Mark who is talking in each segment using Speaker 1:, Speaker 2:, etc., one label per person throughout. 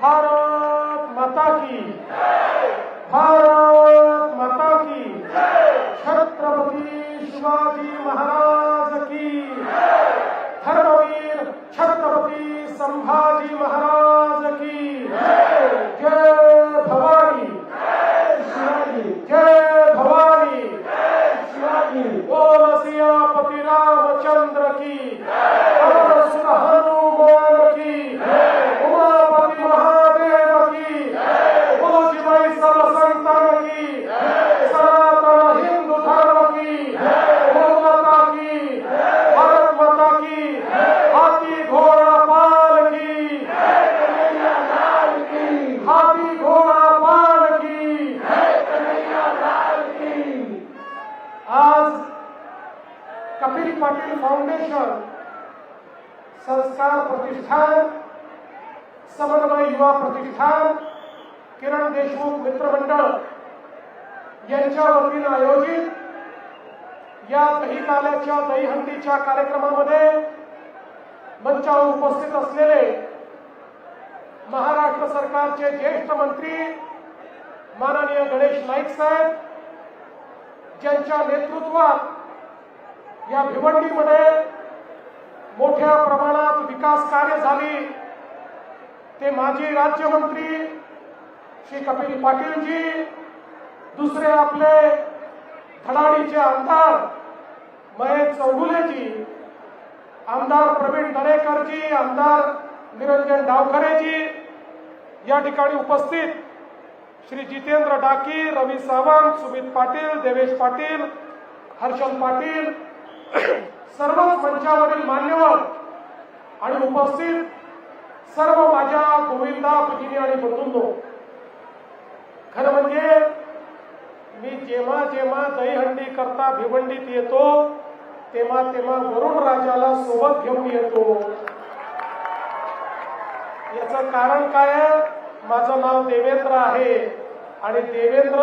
Speaker 1: भारत माता की भारत माता की छत्रपती शिवाजी महाराज पाटील फाउंडेशन संस्कार प्रतिष्ठान समन्वय युवा प्रतिष्ठान किरण देशमुख मित्रमंडळ यांच्या वतीनं आयोजित या दहीकाल्याच्या दहीहंडीच्या कार्यक्रमामध्ये मंचावर उपस्थित असलेले महाराष्ट्र सरकारचे ज्येष्ठ मंत्री माननीय गणेश नाईक साहेब ज्यांच्या नेतृत्वात या भिवंडीमध्ये मोठ्या प्रमाणात विकास कार्य झाली. ते माजी राज्यमंत्री श्री कपिल पाटीलजी दुसरे आपले धडाडीचे आमदार महेश चौगुलेजी आमदार प्रवीण दरेकरजी आमदार निरंजन डावखरेजी या ठिकाणी उपस्थित श्री जितेंद्र डाकी रवी सावंत सुमित पाटील देवेश पाटील हर्षल पाटील मंचावरील मान्यवर आणि उपस्थित सर्व माझ्या गोविंदा भगिनी आणि बंधूंनो खरं म्हणजे मी जेव्हा जेव्हा दहीहंडी करता भिवंडीत येतो तेव्हा तेव्हा वरुण राजाला सोबत घेऊन येतो. याच कारण काय? माझं नाव देवेंद्र आहे आणि देवेंद्र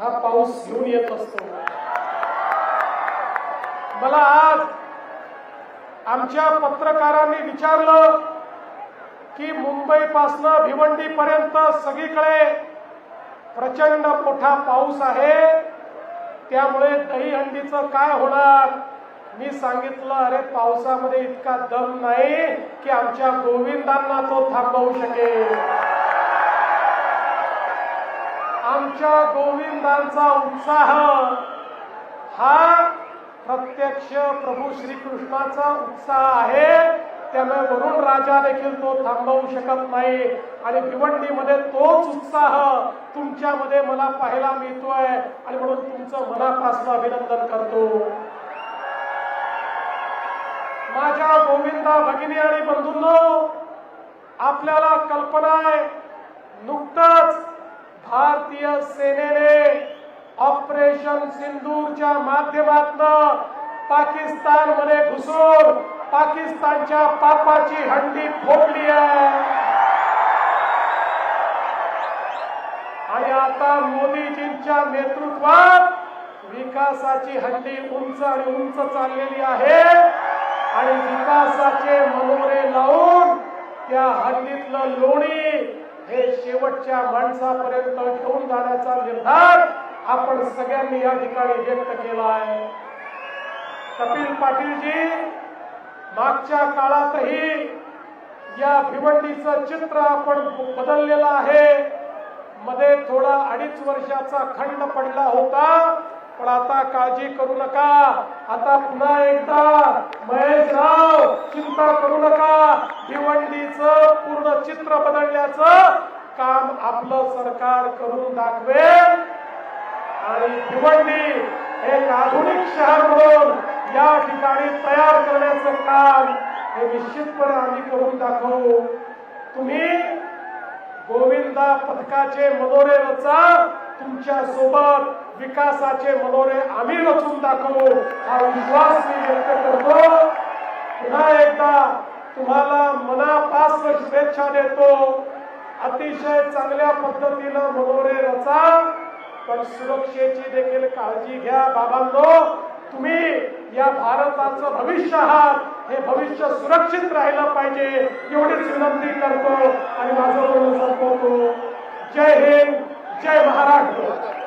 Speaker 1: हा पाऊस घेऊन येत असतो. मला आज आमच्या पत्रकारांनी विचारलं की मुंबईपासनं भिवंडी पर्यंत सगळीकडे प्रचंड मोठा पाऊस आहे. त्यामुळे दहीहंडीचं काय होणार? मी सांगितलं अरे पावसामध्ये इतका दम नाही की आमच्या गोविंदांना तो थांबवू शकेल. आमच्या गोविंदांचा उत्साह प्रत्यक्ष प्रभू श्रीकृष्णाचा उत्साह आहे. त्यामुळे वरुण राजा देखील तो थांबवू शकत नाही. आणि भिवंडीमध्ये तोच उत्साह तुमच्यामध्ये मला पाहायला मिळतोय. आणि म्हणून तुमचं मनापासून अभिनंदन करतो. माझ्या गोविंदा भगिनी आणि बंधूंनो आपल्याला कल्पना आहे नुकतंच भारतीय सेनेने ऑपरेशन ऑपरेशन सिंदूरच्या माध्यमातून पाकिस्तानमध्ये घुसून पाकिस्तानच्या पापाची हंडी फोडली आहे. आणि आता मोदीजींच्या नेतृत्वात विकासाची हंडी उंच आणि उंच चाललेली आहे. आणि विकासाचे मनोरे लावून त्या हंडीतलं लोणी हे शेवटच्या माणसापर्यंत घेऊन जाण्याचा निर्धार आपण सगळ्यांनी या ठिकाणी व्यक्त केला आहे. कपिल पाटीलजी मागच्या काळातही या भिवंडीचं चित्र आपण बदललेलं आहे. मध्ये थोडा अडीच वर्षाचा खंड पडला होता पण आता काळजी करू नका. आता पुन्हा एकदा महेश राव चिंता करू नका. भिवंडीचं पूर्ण चित्र बदलण्याचं काम आपलं सरकार करून दाखवेल. आणि भिवंडी एक आधुनिक शहर म्हणून या ठिकाणी तयार करण्याचं काम हे निश्चितपणे आम्ही करून दाखवू. तुम्ही गोविंदा पथकाचे मनोरे रचा तुमच्यासोबत विकासाचे मनोरे आम्ही रचून दाखवू. हा विश्वास मी व्यक्त करतो. पुन्हा एकदा तुम्हाला मनापासून शुभेच्छा देतो. अतिशय चांगल्या पद्धतीनं मनोरे रचा. पण सुरक्षेची देखील काळजी घ्या. बाबांनो तुम्ही या भारताचं भविष्य आहात. हे भविष्य सुरक्षित राहिलं पाहिजे. एवढीच विनंती करतो आणि माझं बोलणं संपवतो. हिंद जय महाराष्ट्र.